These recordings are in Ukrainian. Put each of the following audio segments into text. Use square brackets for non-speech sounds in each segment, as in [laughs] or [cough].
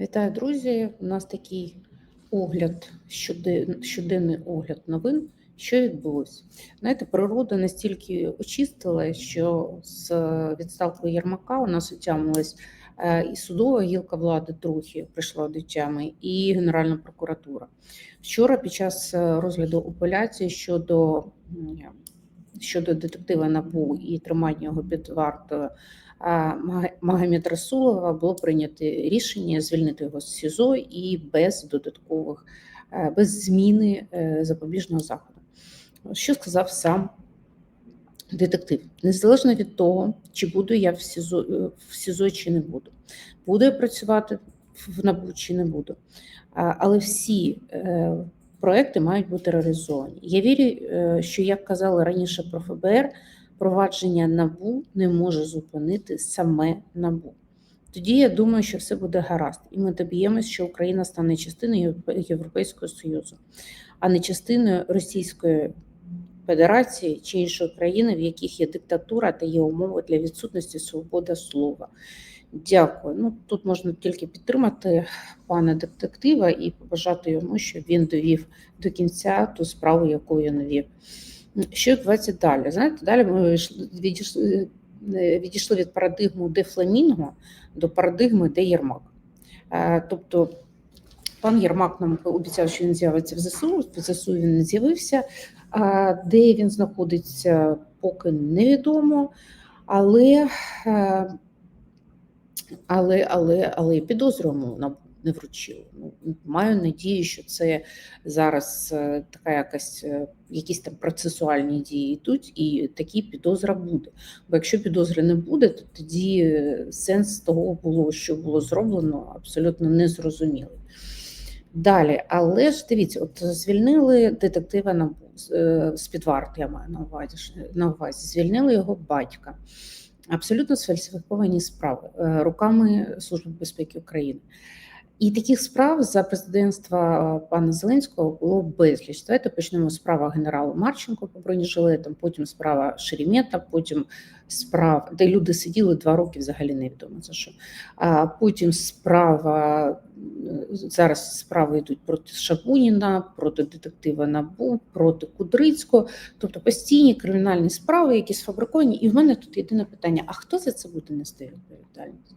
Вітаю, друзі! У нас такий огляд, щоденний огляд новин. Що відбулося? Знаєте, природа настільки очистила, що з відставкою Єрмака у нас отямилась е, і судова гілка влади трохи прийшла до тями, і Генеральна прокуратура. Вчора, під час е, розгляду апеляції щодо, щодо детектива НАБУ і тримання його під вартою Магомед Расулова було прийнято рішення звільнити його з СІЗО і без додаткових, е, без зміни е, запобіжного заходу. Що сказав сам детектив? Незалежно від того, чи буду я в СІЗО, е, в СІЗО чи не буду, буду я працювати в НАБУ чи не буду. Але всі проекти мають бути реалізовані. Я вірю, що як казали раніше про ФБР, провадження НАБУ не може зупинити саме НАБУ. Тоді я думаю, що все буде гаразд, і ми доб'ємось, що Україна стане частиною Європейського Союзу, а не частиною Російської Федерації чи іншої країни, в яких є диктатура та є умови для відсутності свободи слова. Дякую. Ну тут можна тільки підтримати пана детектива і побажати йому, щоб він довів до кінця ту справу, яку він вів. Що відбувається далі? Знаєте, далі ми відійшли, е, відійшли від парадигму де Фламінго до парадигми де Єрмак. Е, Тобто пан Єрмак нам обіцяв, що він з'явиться в ЗСУ, в ЗСУ він не з'явився. А Де він знаходиться, поки невідомо. Але, е, але, але, але підозрюємо не вручили. Ну, маю надію, що це зараз е, така якась е, якісь там процесуальні дії йдуть, і такі підозра буде. Бо якщо підозри не буде, то тоді е, сенс того було, що було зроблено, абсолютно незрозумілий. Далі, але ж дивіться, от звільнили детектива НАБУ з- варти, я маю на увазі, на увазі, звільнили його батька. Абсолютно сфальсифіковані справи руками Служби безпеки України. І таких справ за президентства пана Зеленського було безліч. Давайте почнемо справа генерала Марченко по бронежилетам, потім справа Шеремета, потім справа, де люди сиділи два роки, взагалі невідомо за що. А потім справа зараз справи йдуть проти Шабуніна, проти детектива НАБУ, проти Кудрицького, тобто постійні кримінальні справи, які сфабриковані. І в мене тут єдине питання: а хто за це буде нести відповідальність?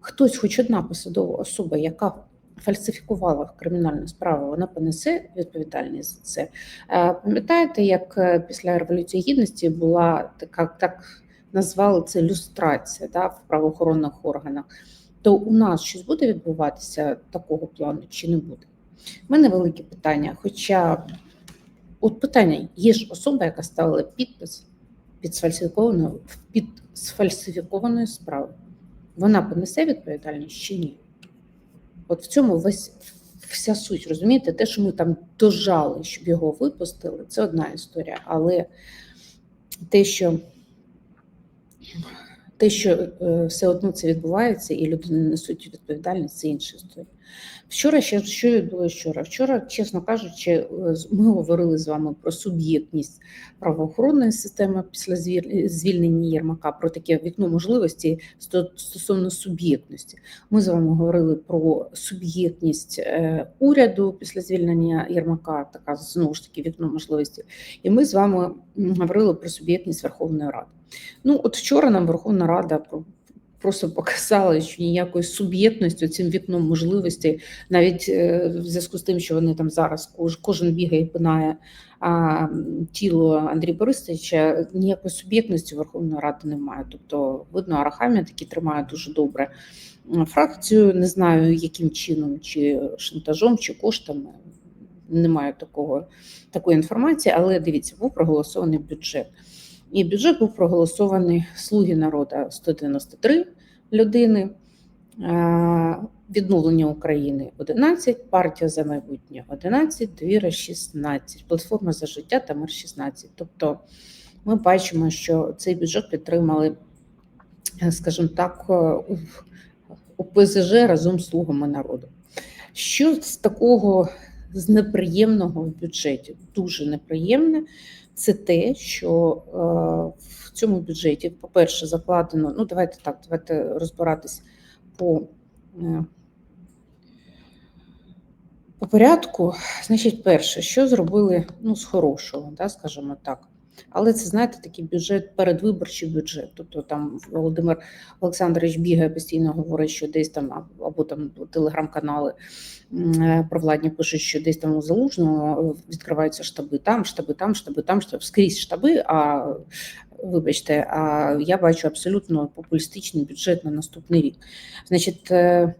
Хтось, хоч одна посадова особа, яка фальсифікувала кримінальну справу, вона понесе відповідальність за це. Е, Пам'ятаєте, як е, після Революції Гідності була така, так назвали це люстрація да, в правоохоронних органах, то у нас щось буде відбуватися такого плану чи не буде? У мене велике питання. Хоча, от питання: є ж особа, яка ставила підпис під сфальсифікованою під сфальсифікованою справою. Вона понесе відповідальність чи ні? От в цьому весь вся суть, розумієте, те, що ми там дожали, щоб його випустили, це одна історія. Але те, що те, що е, все одно це відбувається, і люди не несуть відповідальність, це інша історія. Вчора ще що відбулося вчора? Вчора, чесно кажучи, е, ми говорили з вами про суб'єктність правоохоронної системи після звільнення Єрмака, про таке вікно можливості стосовно суб'єктності. Ми з вами говорили про суб'єктність е, уряду після звільнення Єрмака, така знову ж таки вікно можливості. І ми з вами говорили про суб'єктність Верховної Ради. Ну, от вчора нам Верховна Рада просто показала, що ніякої суб'єктності цим вікном можливості, навіть е, в зв'язку з тим, що вони там зараз кож, кожен бігає і пинає а, тіло Андрія Борисовича, ніякої суб'єктності Верховної Ради немає. Тобто, видно, Арахамія таки тримає дуже добре фракцію. Не знаю, яким чином, чи шантажом, чи коштами. Немає такого такої інформації, але дивіться, був проголосований бюджет. І бюджет був проголосований Слуги народу 193 людини, е, відновлення України 11, партія за майбутнє 11, довіра 16, платформа за життя та мир 16. Тобто ми бачимо, що цей бюджет підтримали, е, скажімо так, е, у ПЗЖ разом з слугами народу. Що з такого з неприємного в бюджеті? Дуже неприємне це те, що е, в цьому бюджеті, по-перше, закладено. Ну, давайте так, давайте розбиратись по е, по порядку. Значить, перше, що зробили ну, з хорошого, да, скажімо так. Але це, знаєте, такий бюджет, передвиборчий бюджет. Тобто там Володимир Олександрович бігає постійно говорить, що десь там або там телеграм-канали е, провладні пишуть, що десь там у Залужного відкриваються штаби, там штаби, там штаби, там штаби, скрізь штаби. А вибачте, а я бачу абсолютно популістичний бюджет на наступний рік. Значить, е,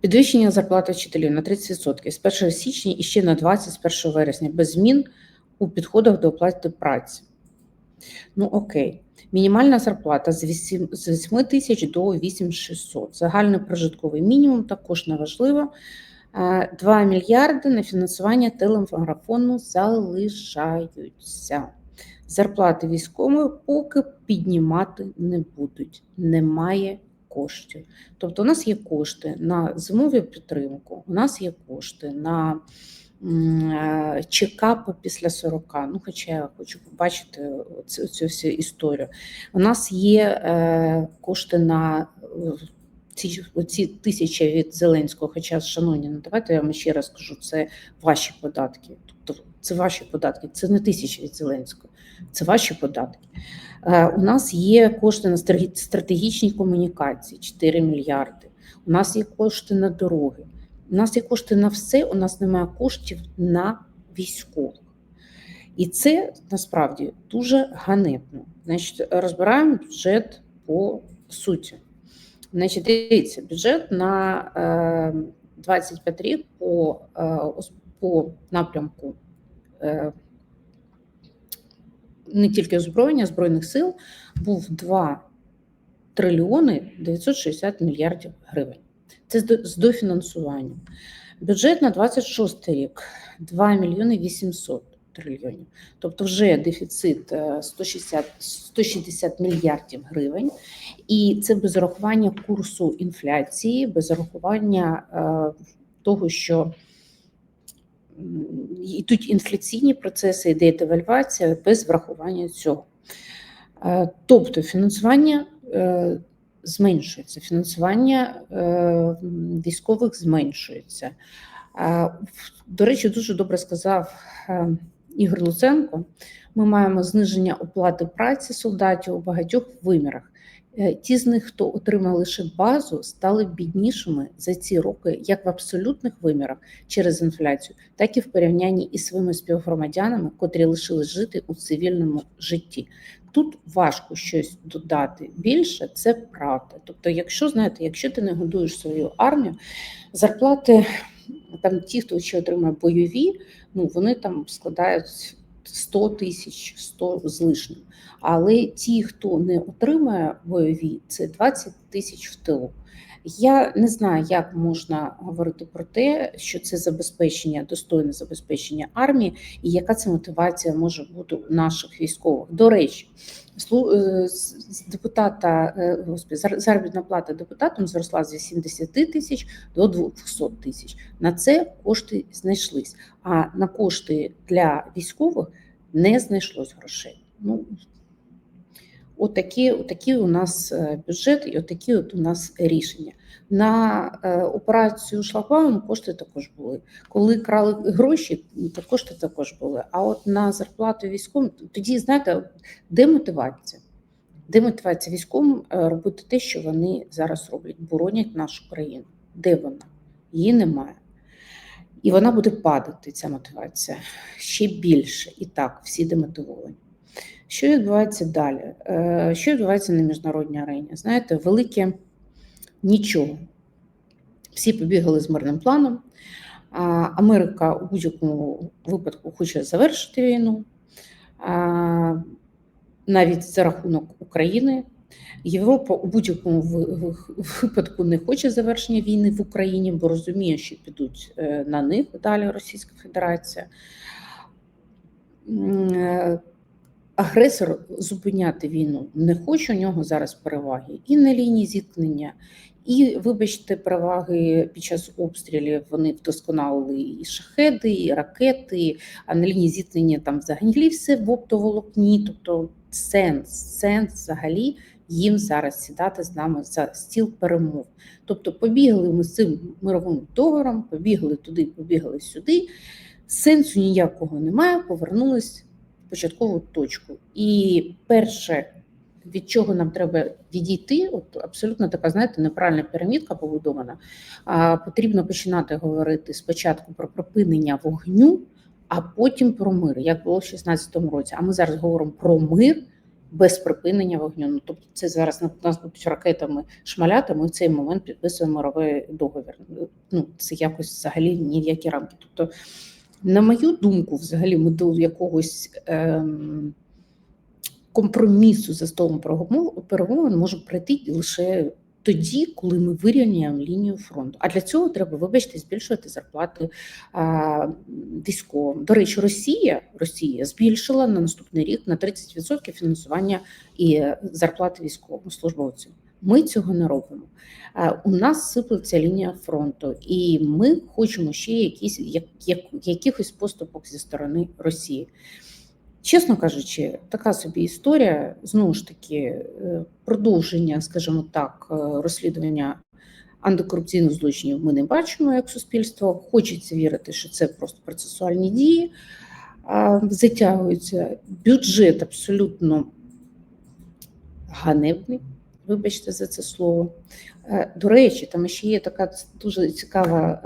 Підвищення зарплати вчителів на 30% з 1 січня і ще на 20 з 1 вересня без змін у підходах до оплати праці. Ну окей. Мінімальна зарплата з 8, з 8 тисяч до 8600. Загальний прожитковий мінімум також неважливо. Е, 2 мільярди на фінансування телемарафону залишаються. Зарплати військових поки піднімати не будуть. Немає коштів. Тобто, у нас є кошти на зимову підтримку, у нас є кошти на е, після 40. Ну, хоча я хочу побачити цю, цю всю історію. У нас є е, кошти на е, ці, ці тисячі від Зеленського. Хоча, шановні, ну давайте я вам ще раз кажу, це ваші податки. Тобто, це ваші податки, це не тисячі від Зеленського, це ваші податки. Е, У нас є кошти на стратегічні комунікації 4 мільярди. У нас є кошти на дороги. У нас є кошти на все, у нас немає коштів на військових. І це насправді дуже ганебно. Значить, розбираємо бюджет по суті. Значить, дивіться, бюджет на е, 25 рік по, е, по напрямку е, не тільки озброєння Збройних сил був 2 трильйони 960 мільярдів гривень. Це з до- дофінансуванням. Бюджет на 26 рік 2 мільйони 800 трильйонів. Тобто вже дефіцит е, 160, 160 мільярдів гривень. І це без урахування курсу інфляції, без урахування е, того, що йдуть інфляційні процеси, йде девальвація без врахування цього. Е, Тобто фінансування е, зменшується, фінансування е, військових зменшується. До речі, дуже добре сказав Ігор Луценко. Ми маємо зниження оплати праці солдатів у багатьох вимірах. Е, Ті з них, хто отримав лише базу, стали біднішими за ці роки, як в абсолютних вимірах через інфляцію, так і в порівнянні із своїми співгромадянами, котрі лишились жити у цивільному житті. Тут важко щось додати більше, це правда. Тобто, якщо знаєте, якщо ти не годуєш свою армію, зарплати там ті, хто ще отримує бойові, ну вони там складають 100 тисяч, 100 з лишнім. Але ті, хто не отримує бойові, це 20 тисяч в тилу. Я не знаю, як можна говорити про те, що це забезпечення, достойне забезпечення армії, і яка це мотивація може бути у наших військових. До речі, е, депутата е, господи, заробітна плата депутатам зросла з 80 тисяч до 200 тисяч. На це кошти знайшлись. А на кошти для військових не знайшлось грошей. Ну Отакі, отакі у нас е, бюджет і отакі от у нас рішення. На е, операцію шлагбаум кошти також були. Коли крали гроші, то кошти також були. А от на зарплату військовим, тоді знаєте, де мотивація? Де мотивація військовим е, робити те, що вони зараз роблять, боронять нашу країну? Де вона? Її немає. І вона буде падати, ця мотивація ще більше. І так, всі демотивовані. Що відбувається далі? Е, Що відбувається на міжнародній арені? Знаєте, велике нічого. Всі побігали з мирним планом. Америка у будь-якому випадку хоче завершити війну, навіть за рахунок України. Європа у будь-якому ви- ви- випадку не хоче завершення війни в Україні, бо розуміє, що підуть е, на них далі Російська Федерація. Е, Агресор зупиняти війну не хоче, у нього зараз переваги і на лінії зіткнення, і, вибачте, переваги під час обстрілів вони вдосконалили і шахеди, і ракети, а на лінії зіткнення там взагалі все в оптоволокні. Тобто сенс, сенс взагалі їм зараз сідати з нами за стіл перемов. Тобто побігли ми з цим мировим договором, побігли туди, побігли сюди. Сенсу ніякого немає, повернулись в початкову точку. І перше, від чого нам треба відійти, от абсолютно така, знаєте, неправильна пірамідка побудована. А, потрібно починати говорити спочатку про припинення вогню, а потім про мир, як було в 16-му році. А ми зараз говоримо про мир без припинення вогню. Ну тобто, це зараз на- нас будуть ракетами шмаляти. Ми в цей момент підписуємо мировий договір. Ну це якось взагалі ні в які рамки. Тобто, на мою думку, взагалі, ми до якогось. Ем, компромісу за столом переговорів може прийти лише тоді, коли ми вирівняємо лінію фронту. А для цього треба, вибачте, збільшувати зарплати військовим. До речі, Росія Росія збільшила на наступний рік на 30% фінансування і зарплати військовим службовцям. Ми цього не робимо. У нас сиплеться лінія фронту, і ми хочемо ще якісь як, як, якихось поступок зі сторони Росії. Чесно кажучи, така собі історія знову ж таки е, продовження, скажімо так, е, розслідування антикорупційних злочинів ми не бачимо як суспільство. Хочеться вірити, що це просто процесуальні дії, затягуються. Бюджет абсолютно ганебний. Вибачте за це слово. Е, До речі, там ще є така дуже цікава.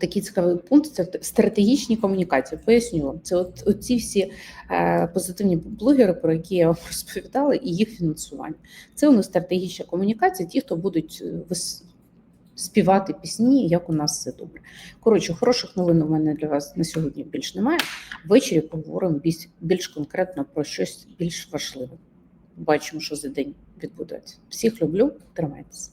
Такий цікавий пункт це стратегічні комунікації. Поясню вам, це от, от ці всі е, позитивні блогери, про які я вам [laughs] розповідала, і їх фінансування. Це у нас стратегічна комунікація, ті, хто будуть е, вис- співати пісні, як у нас все добре. Коротше, хороших новин у мене для вас на сьогодні більш немає. Ввечері поговоримо більш, більш конкретно про щось більш важливе. Бачимо, що за день відбудеться. Всіх люблю, тримайтеся.